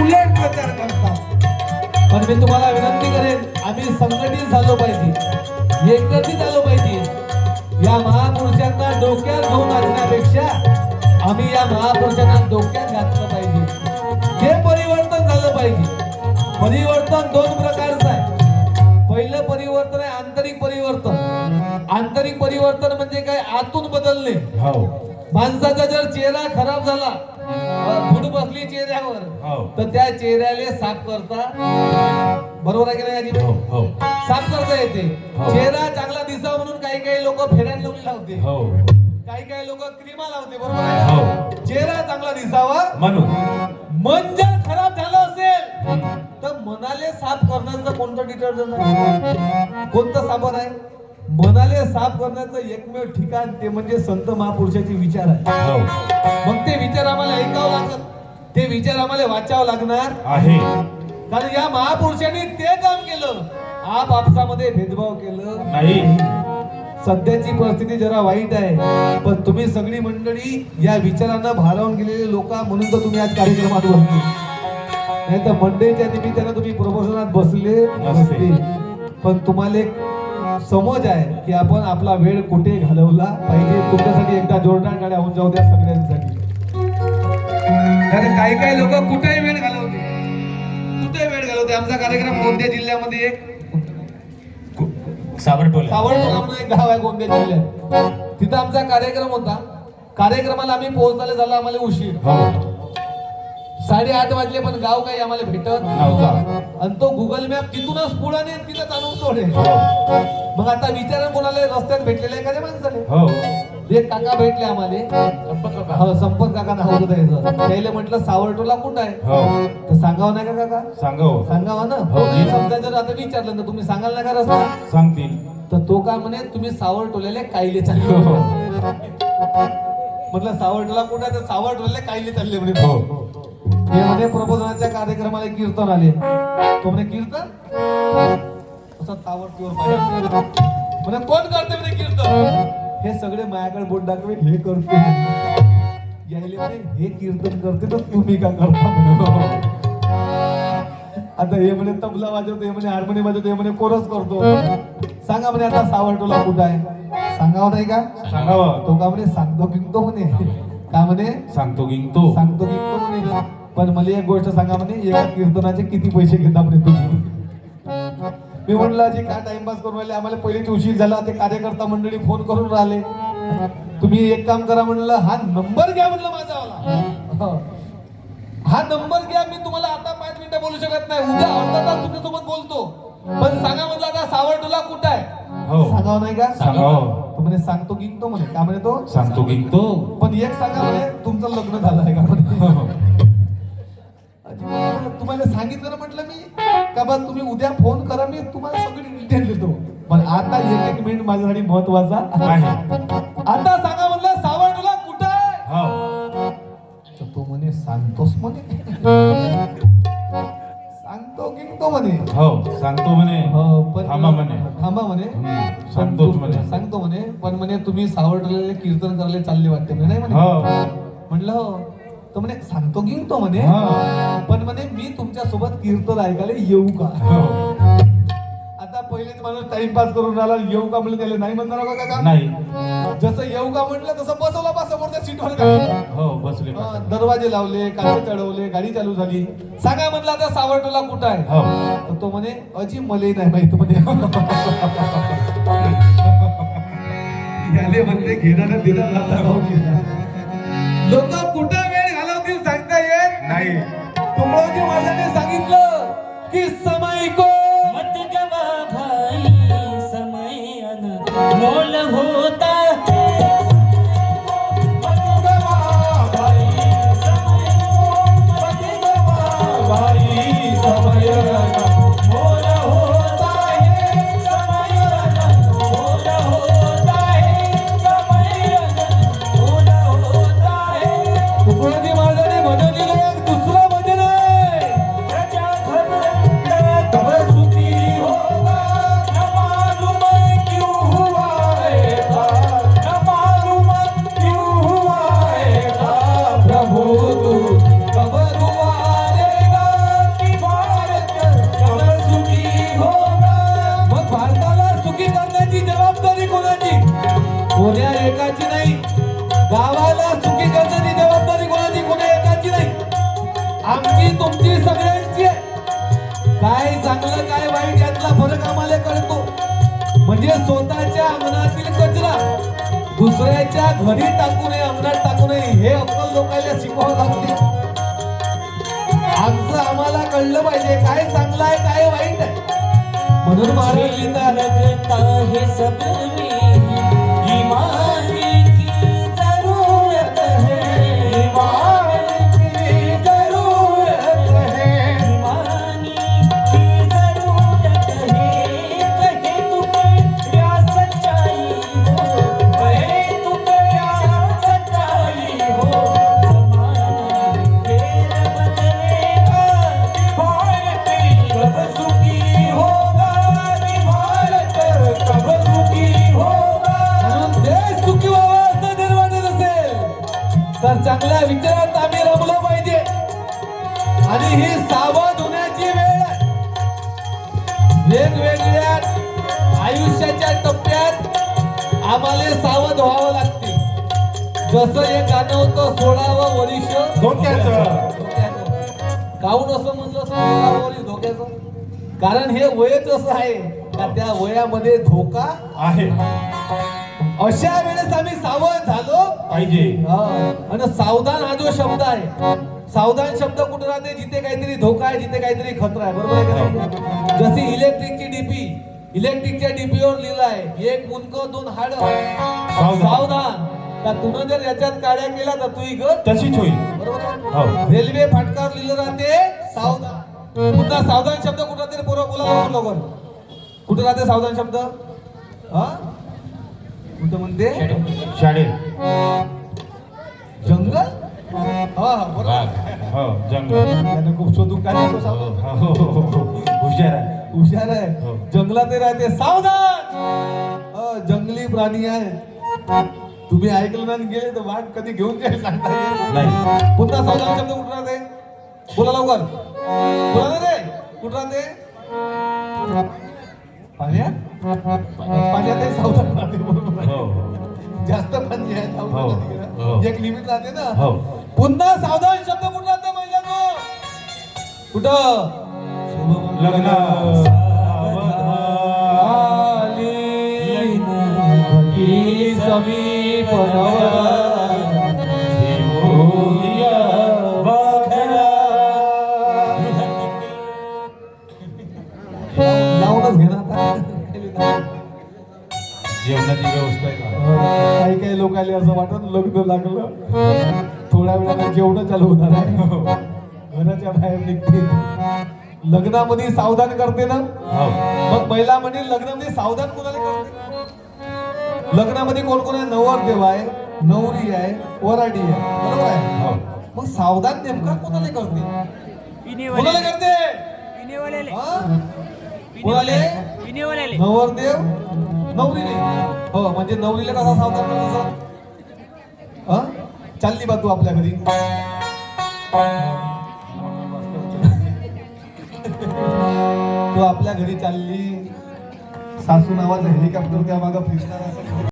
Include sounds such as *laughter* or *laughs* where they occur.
उलट प्रचार करतात पण मी तुम्हाला विनंती करेन आम्ही संघटित झालो पाहिजे एकत्रित झालो पाहिजे. या महापुरुषांना डोक्यात घेऊन नाचण्यापेक्षा आम्ही या महापुरुषांना डोक्यात घातलं पाहिजे. हे परिवर्तन झालं पाहिजे. परिवर्तन दोन प्रकारचं आहे. पहिलं परिवर्तन आहे आंतरिक परिवर्तन. आंतरिक परिवर्तन म्हणजे काय? आतून बदलणे. हो. माणसाचा जर चेहरा खराब झाला धूळ बसली चेहऱ्यावर? हो. तर त्या चेहऱ्याला साफ करता. बरोबर आहे की नाही? हो हो. साफ करता येते. चेहरा चांगला दिसावा म्हणून काही काही लोक फेऱ्यान लावली लावते. हो. काही काही लोक क्रीमा लावते बरोबर आहे. चेहरा चांगला दिसावा. म्हणून. मन जर खराब झालं असेल तर मनाले साफ करण्याचं कोणतं डिटर्जंट आहे? कोणतं साबण आहे? मनाले साफ करण्याचं एकमेव ठिकाण ते म्हणजे संत महापुरुषाचे विचार आहे. हो. मग ते विचार आम्हाला ऐकावं लागत ते विचार आम्हाला वाचावं लागणार. आहे. कारण या महापुरुषांनी ते काम केलं. आप आपसामध्ये भेदभाव केलं. नाही. सध्याची परिस्थिती जरा वाईट आहे. पण तुम्ही सगळी मंडळी या विचारांना भारावून गेलेले लोक म्हणून तर तुम्ही आज कार्यक्रमात बसले नाही तर मंडळीच्या निमित्तानं तुम्ही प्रमोशनात बसले. नसते. पण तुम्हाला समज आहे की आपण आपला वेळ कुठे घालवला पाहिजे? तुमच्यासाठी एकदा जोरदार गाड्या होऊन जाऊ द्या सगळ्यांसाठी. कारण काही काही लोक कुठेही वेळ घालवते कुठे वेळ घालवते आमचा कार्यक्रम कोणत्या जिल्ह्यामध्ये एक सावरटोला. सावरटोला म्हणून एक गाव आहे गोंदिया जिल्ह्यात. तिथं आमचा कार्यक्रम होता. कार्यक्रमाला आम्ही पोहोचायला झाला आम्हाला उशीर. हो. साडेआठ वाजले पण गाव काही आम्हाला भेटत नव्हता. आणि तो गुगल मॅप तिथूनच पुढाने तिथं आणून सोडे हो. मग आता विचार कोणाला रस्त्यात भेटलेले एखाद्या माणसाले हो. एक काका भेटले आम्हाला. हो संपत काका नाव होतं त्याचं. त्याला म्हटलं सावरटोला कुठं आहे? हो. तर सांगावं नाही का काका? सांगा हो सांगावा ना. हो. समजा जर आता विचारलं तर तुम्ही सांगाल ना का रस्ता? सांगतील. तर तो काय म्हणे तुम्ही सावळ टोल्याले कायले चालले हो. म्हटलं सावळ टोला कुठे आहे? तर सावळ टोल्याले कायले चालले म्हणे. हो. हे म्हणे प्रबोधनाच्या कार्यक्रमाला कीर्तन आले. तो म्हणे कीर्तन? असं तावडतीवर पाहिजे म्हणे कोण करते म्हणे कीर्तन? हे सगळे माझ्याकडे बोट दाखवे हे करते यायले हे कीर्तन करते तर तुम्ही का करता आता हे म्हणे तबला वाजवतो हे म्हणे हार्मोनियम वाजवतो हे म्हणे कोरस करतो. सांगा म्हणे आता सावळटोला कुठं आहे? सांगावं नाही का? सांगावं. तो का म्हणे सांगतो किंतो म्हणे. का म्हणे? सांगतो गिंगतो. सांगतो की तो म्हणे. पण मला एक गोष्ट सांगा म्हणे एका कीर्तनाचे किती पैसे घेता म्हणे तुम्ही? मी म्हणलं अजी काय टाइमपास करून राहिले आम्हाला पहिलेच उशीर झाला ते कार्यकर्ता मंडळी फोन करून राहिले. तुम्ही एक काम करा म्हणलं हा नंबर घ्या म्हणलं माझावाला हो. हा नंबर घ्या मी तुम्हाला आता पाच मिनिटं बोलू शकत नाही उद्या अर्धा तास तुमच्यासोबत बोलतो. पण सांगा म्हणलं आता सावरटोला कुठं आहे? हो. सांगावं नाही का? सांगावं. तो म्हणे सांगतो की तो म्हणे. का म्हणे तो? सांगतो गिंगतो. पण एक सांगा म्हणे तुमचं लग्न झालं आहे का? म्हणे अजिबात तुम्हाला सांगितलं ना म्हटलं मी का बा तुम्ही उद्या फोन करा मी तुम्हाला सगळी डिटेल देतो. पण आता एक एक मिनिट माझ्यासाठी महत्त्वाचा आहे आता सांगा म्हणलं सावरटोला कुठं आहे? हो. तर तो म्हणे सांगतोस म्हणे. सांगतो की तो म्हणे. हो सांगतो म्हणे. हो पण थांबा म्हणे. थांबा म्हणे. सांगतोच पण म्हणे. सांगतो म्हणे पण म्हणे तुम्ही सावरटोला कीर्तन करायला चालले वाटते म्हणे नाही म्हणे? हो. म्हणलं हो. तो म्हणे सांगतो की तो म्हणे. पण म्हणे मी तुमच्यासोबत कीर्तन ऐकायला येऊ का? हो. आता पहिलेच माणूस टाइमपास करून राहिला येऊ का म्हणलं त्याला? नाही म्हणणार का? काका नाही. जसं येऊ का म्हटलं तसं बसवला बा समोरच्या सीटवर गाडी. हो बसले दरवाजे लावले काचे चढवले गाडी चालू झाली. सांगा म्हटलं आता सावरटोला कुठं आहे? हो. तर तो म्हणे अजी मले नाही माहीत म्हणे. *laughs* याले म्हणते घेणार देणार सगळ्यांचे काय चांगलं काय वाईट यातला फरक आम्हाला कळतो. म्हणजे स्वतःच्या अंगणातील कचरा दुसऱ्याच्या घरी टाकू नये अंगणात टाकू नये हे अक्कल लोकांना शिकवावं लागते. आमचं आम्हाला कळलं पाहिजे काय चांगलं आहे काय वाईट आहे. म्हणून महाराज चांगल्या विचारात आम्ही रमलो पाहिजे. आणि ही सावध होण्याची वेळ वेगवेगळ्या आयुष्याच्या टप्प्यात आम्हाला सावध व्हावं लागते. जसं हे गाणं होतं सोळावं वर्ष धोक्याचं. काऊन असं म्हणलं धोक्याचं. कारण हे वयच असं आहे का त्या वयामध्ये धोका आहे. अशा वेळेस आम्ही सावध पाहिजे. आणि सावधान हा जो शब्द आहे सावधान शब्द कुठे राहते? जिथे काहीतरी धोका आहे जिथे काहीतरी खतरा आहे. बरोबर आहे? जशी इलेक्ट्रिकची डीपी इलेक्ट्रिकच्या डीपीवर लिहिलं आहे एक मुंडक दोन हाड. सावधान. का तुनं जर याच्यात काड्या केल्या तर तू इगत तशीच होईल. बरोबर? हो. रेल्वे फाटकावर लिहिलं राहते सावधान. पुन्हा सावधान शब्द कुठं राहते पोरं? बोला लवकर कुठं राहते सावधान शब्द? हा? म्हणते शाळेत जंगल? हा बरोबर. जंगल. त्यानं खूप शोधून काय करतो हो, हो, हो, हो, हो. हुशार आहे. हुशार आहे. हो. जंगलात राहते. सावधान! अ, जंगली प्राणी आहे. तुम्ही ऐकलं ना आणि गेले तर वाट कधी घेऊन जाईल सांगता येईल नाही. पुन्हा सावधान शब्द कुठं राहते. बोला लवकर. बोला ना रे. कुठं राहते. पाण्यात एक लिमिट राहते ना. हो. पुन्हा सावधान शब्द कुठं राहते महिलांनो? कुठं? लग्न. ही समीप लावूनच घे ना आता. जेवणाची व्यवस्था आहे का? काही काही लोकांना असं वाटत लग्न लागलं. थोड्या वेळाने जेवण चालू होणार आहे. घराच्या बाहेर निघतील. लग्नामध्ये सावधान करते ना? हो. मग महिला म्हणजे लग्नामध्ये सावधान कोणाला करते? लग्नामध्ये कोण कोण आहे? नवरदेव आहे नवरी आहे वराडी आहे. बरोबर आहे? हो. मग सावधान नेमका कोणाला करते? कोणाला करते? हा? कोणाले? नवरदेव? नवरीने हो म्हणजे नवरीला कसा सावधान करायचा? हा? चालली बा तू आपल्या घरी. तू आपल्या घरी चालली. सासू आवाज हेलिकॉप्टर त्या मागं फिरणार